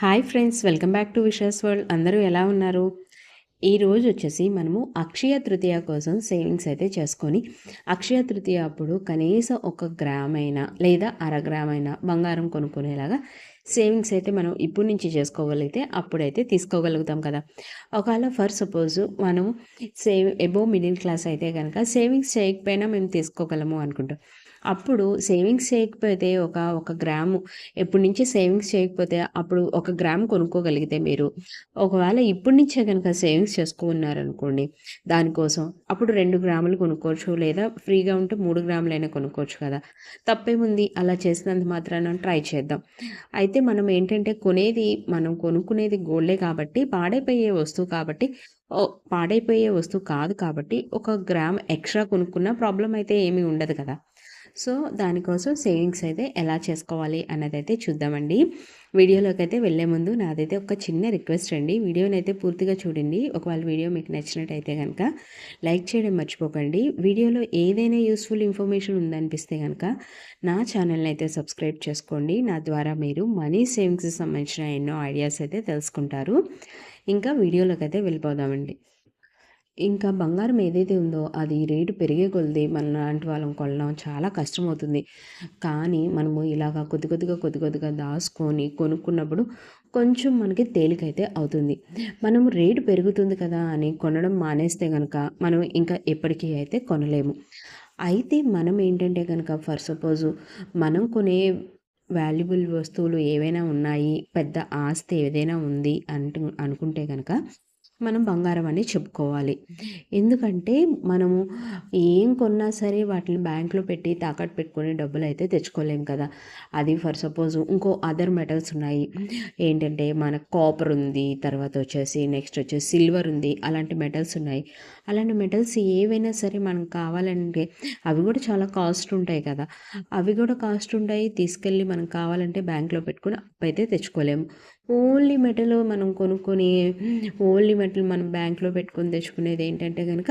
Hi friends welcome back to wishes world. అందరూ ఎలా ఉన్నారు? ఈరోజు వచ్చేసి మనము అక్షయ తృతీయ కోసం సేవింగ్స్ అయితే చేసుకొని అక్షయ తృతీయ అప్పుడు కనీసం ఒక గ్రామ్ అయినా లేదా అర గ్రామ్ అయినా బంగారం కొనుక్కునేలాగా సేవింగ్స్ అయితే మనం ఇప్పటి నుంచి చేసుకోగలిగితే అప్పుడైతే తీసుకోగలుగుతాం కదా. ఒకవేళ ఫర్ సపోజ్ మనం సేవ్ ఎబో మిడిల్ క్లాస్ అయితే కనుక సేవింగ్స్ చేయకపోయినా మేము తీసుకోగలము అనుకుంటాం. అప్పుడు సేవింగ్స్ చేయకపోతే ఒక ఒక గ్రాము ఎప్పటి నుంచి సేవింగ్స్ చేయకపోతే అప్పుడు ఒక గ్రామ్ కొనుక్కోగలిగితే మీరు ఒకవేళ ఇప్పటి నుంచే కనుక సేవింగ్స్ చేసుకున్నారనుకోండి దానికోసం అప్పుడు రెండు గ్రాములు కొనుక్కోవచ్చు లేదా ఫ్రీగా ఉంటే మూడు గ్రాములైనా కొనుక్కోవచ్చు కదా. తప్పేముంది? అలా చేసినంత మాత్రాన ట్రై చేద్దాం. అయితే అయితే మనం ఏంటంటే కొనేది మనం కొనుక్కునేది గోల్డే కాబట్టి పాడైపోయే వస్తువు కాబట్టి పాడైపోయే వస్తువు కాదు కాబట్టి ఒక గ్రామ్ ఎక్స్ట్రా కొనుక్కున్న ప్రాబ్లం అయితే ఏమీ ఉండదు కదా. సో దానికోసం సేవింగ్స్ అయితే ఎలా చేసుకోవాలి అన్నది అయితే చూద్దామండి. వీడియోలోకి అయితే వెళ్ళే ముందు నాదైతే ఒక చిన్న రిక్వెస్ట్ అండి. వీడియోని అయితే పూర్తిగా చూడండి. ఒకవేళ వీడియో మీకు నచ్చినట్టయితే కనుక లైక్ చేయడం మర్చిపోకండి. వీడియోలో ఏదైనా యూస్ఫుల్ ఇన్ఫర్మేషన్ ఉందనిపిస్తే కనుక నా ఛానల్ని అయితే సబ్స్క్రైబ్ చేసుకోండి. నా ద్వారా మీరు మనీ సేవింగ్స్కి సంబంధించిన ఎన్నో ఐడియాస్ అయితే తెలుసుకుంటారు. ఇంకా వీడియోలోకి అయితే వెళ్ళిపోదామండి. ఇంకా బంగారం ఏదైతే ఉందో అది రేటు పెరిగే కొలిది మన లాంటి వాళ్ళం కొనడం చాలా కష్టమవుతుంది. కానీ మనము ఇలాగా కొద్ది కొద్దిగా కొద్ది కొద్దిగా దాచుకొని కొనుక్కున్నప్పుడు కొంచెం మనకి తేలికైతే అవుతుంది. మనం రేటు పెరుగుతుంది కదా అని కొనడం మానేస్తే కనుక మనం ఇంకా ఎప్పటికీ అయితే కొనలేము. అయితే మనం ఏంటంటే కనుక ఫర్ సపోజ్ మనం కొనే వాల్యుబుల్ వస్తువులు ఏవైనా ఉన్నాయి పెద్ద ఆస్తి ఏదైనా ఉంది అంటు అనుకుంటే కనుక మనం బంగారం అని చెప్పుకోవాలి. ఎందుకంటే మనము ఏం కొన్నా సరే వాటిని బ్యాంక్లో పెట్టి తాకట్టు పెట్టుకునే డబ్బులు అయితే తెచ్చుకోలేము కదా. అది ఫర్ సపోజ్ ఇంకో అదర్ మెటల్స్ ఉన్నాయి. ఏంటంటే మన కాపర్ ఉంది తర్వాత వచ్చేసి నెక్స్ట్ వచ్చేసి సిల్వర్ ఉంది అలాంటి మెటల్స్ ఉన్నాయి. అలాంటి మెటల్స్ ఏవైనా సరే మనకు కావాలంటే అవి కూడా చాలా కాస్ట్ ఉంటాయి కదా. అవి కూడా కాస్ట్ ఉంటాయి తీసుకెళ్ళి మనం కావాలంటే బ్యాంక్లో పెట్టుకుని అప్పైతే తెచ్చుకోలేము ఓన్లీ మెటల్ మనం కొనుక్కొని ఓన్లీ మెటల్ మనం బ్యాంక్లో పెట్టుకొని తెచ్చుకునేది ఏంటంటే కనుక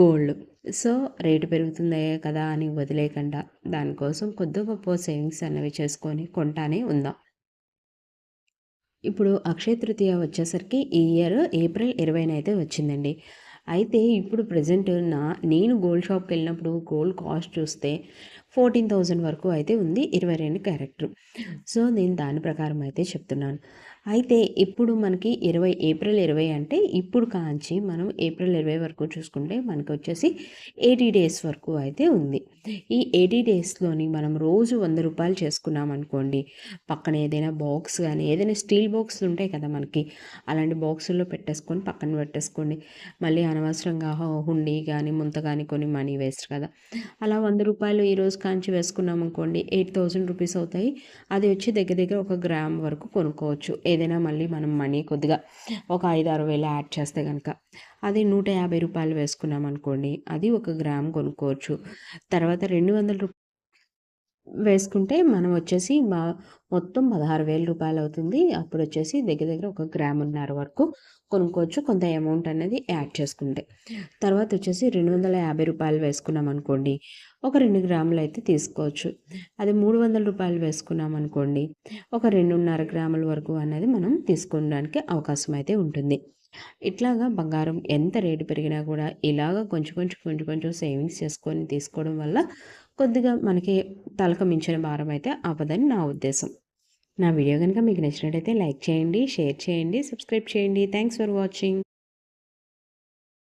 గోల్డ్. సో రేటు పెరుగుతుందే కదా అని వదిలేయకుండా దానికోసం కొద్ది గొప్ప సేవింగ్స్ అనేవి చేసుకొని కొంటానే ఉందాం. ఇప్పుడు అక్షయ తృతీయ వచ్చేసరికి ఈ ఇయర్ ఏప్రిల్ ఇరవైన అయితే వచ్చిందండి. అయితే ఇప్పుడు ప్రజెంట్ నా నేను గోల్డ్ షాప్కి వెళ్ళినప్పుడు గోల్డ్ కాస్ట్ చూస్తే ఫోర్టీన్ థౌజండ్ వరకు అయితే ఉంది ఇరవై రెండు క్యారెక్టర్. సో నేను దాని ప్రకారం అయితే చెప్తున్నాను. అయితే ఇప్పుడు మనకి ఇరవై ఏప్రిల్ ఇరవై అంటే ఇప్పుడు కాంచి మనం ఏప్రిల్ ఇరవై వరకు చూసుకుంటే మనకి వచ్చేసి ఎయిటీ డేస్ వరకు అయితే ఉంది. ఈ ఎయిటీ డేస్లోని మనం రోజు వంద రూపాయలు చేసుకున్నాం అనుకోండి పక్కన ఏదైనా బాక్స్ కానీ ఏదైనా స్టీల్ బాక్స్ ఉంటాయి కదా మనకి అలాంటి బాక్సుల్లో పెట్టేసుకొని పక్కన పెట్టేసుకోండి. మళ్ళీ అనవసరంగా హుండీ కానీ ముంత కానీ కొన్ని మనీ వేస్ట్ కదా. అలా వంద రూపాయలు ఈరోజు కాంచి వేసుకున్నాం అనుకోండి ఎయిట్ థౌజండ్ రూపీస్ అవుతాయి. అది వచ్చి దగ్గర దగ్గర ఒక గ్రామ్ వరకు కొనుక్కోవచ్చు. ఏదైనా మళ్ళీ మనం మనీ కొద్దిగా ఒక ఐదు ఆరు వేలు యాడ్ చేస్తే కనుక అది నూట యాభై రూపాయలు వేసుకున్నాం అనుకోండి అది ఒక గ్రామ్ కొనుక్కోవచ్చు. తర్వాత రెండు వందల రూపాయలు వేసుకుంటే మనం వచ్చేసి మా మొత్తం పదహారు వేల రూపాయలు అవుతుంది అప్పుడు వచ్చేసి దగ్గర దగ్గర ఒక గ్రామున్నర వరకు కొనుక్కోవచ్చు. కొంత అమౌంట్ అనేది యాడ్ చేసుకుంటే. తర్వాత వచ్చేసి రెండు వందల యాభై రూపాయలు వేసుకున్నాం అనుకోండి. ఒక రెండు గ్రాములు అయితే తీసుకోవచ్చు. అది మూడు వందల రూపాయలు వేసుకున్నాం అనుకోండి. ఒక రెండున్నర గ్రాముల వరకు అనేది మనం తీసుకోవడానికి అవకాశం అయితే ఉంటుంది. ఇట్లాగా బంగారం ఎంత రేటు పెరిగినా కూడా ఇలాగ కొంచెం కొంచెం కొంచెం కొంచెం సేవింగ్స్ చేసుకొని తీసుకోవడం వల్ల కొద్దిగా మనకి తలక మించిన భారం అయితే అవ్వదని నా ఉద్దేశం. నా వీడియో కనుక మీకు నచ్చినట్టయితే లైక్ చేయండి షేర్ చేయండి సబ్స్క్రైబ్ చేయండి. Thanks for watching